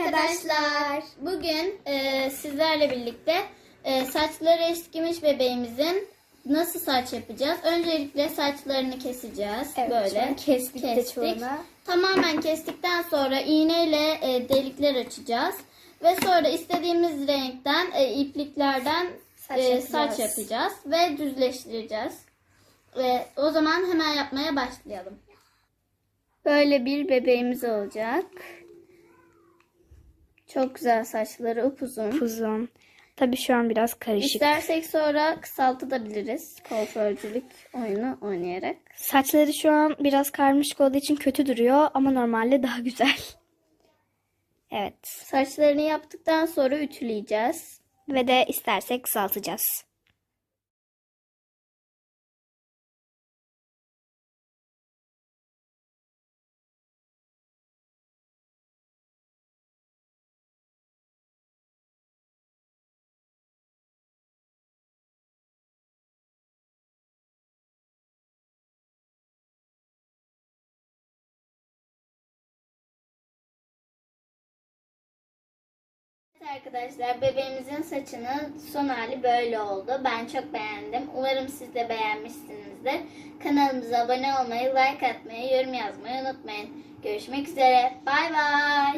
arkadaşlar. Bugün e, sizlerle birlikte e, saçları eskimiş bebeğimizin nasıl saç yapacağız? Öncelikle saçlarını keseceğiz. Evet, Böyle kestik çoğunu. Tamamen kestikten sonra iğneyle e, delikler açacağız. Ve sonra istediğimiz renkten e, ipliklerden Saç e, yapacağız. saç yapacağız ve düzleştireceğiz. Ve o zaman hemen yapmaya başlayalım. Böyle bir bebeğimiz olacak. Çok güzel saçları upuzun. Uzun. Tabii şu an biraz karışık. İstersek sonra kısaltabiliriz. Kuaförcülük oyunu oynayarak. Saçları şu an biraz karmaşık olduğu için kötü duruyor ama normalde daha güzel. Evet. Saçlarını yaptıktan sonra ütüleyeceğiz. Ve de istersek kısaltacağız. Arkadaşlar bebeğimizin saçının son hali böyle oldu. Ben çok beğendim. Umarım siz de beğenmişsinizdir. Kanalımıza abone olmayı, like atmayı, yorum yazmayı unutmayın. Görüşmek üzere. Bay bay.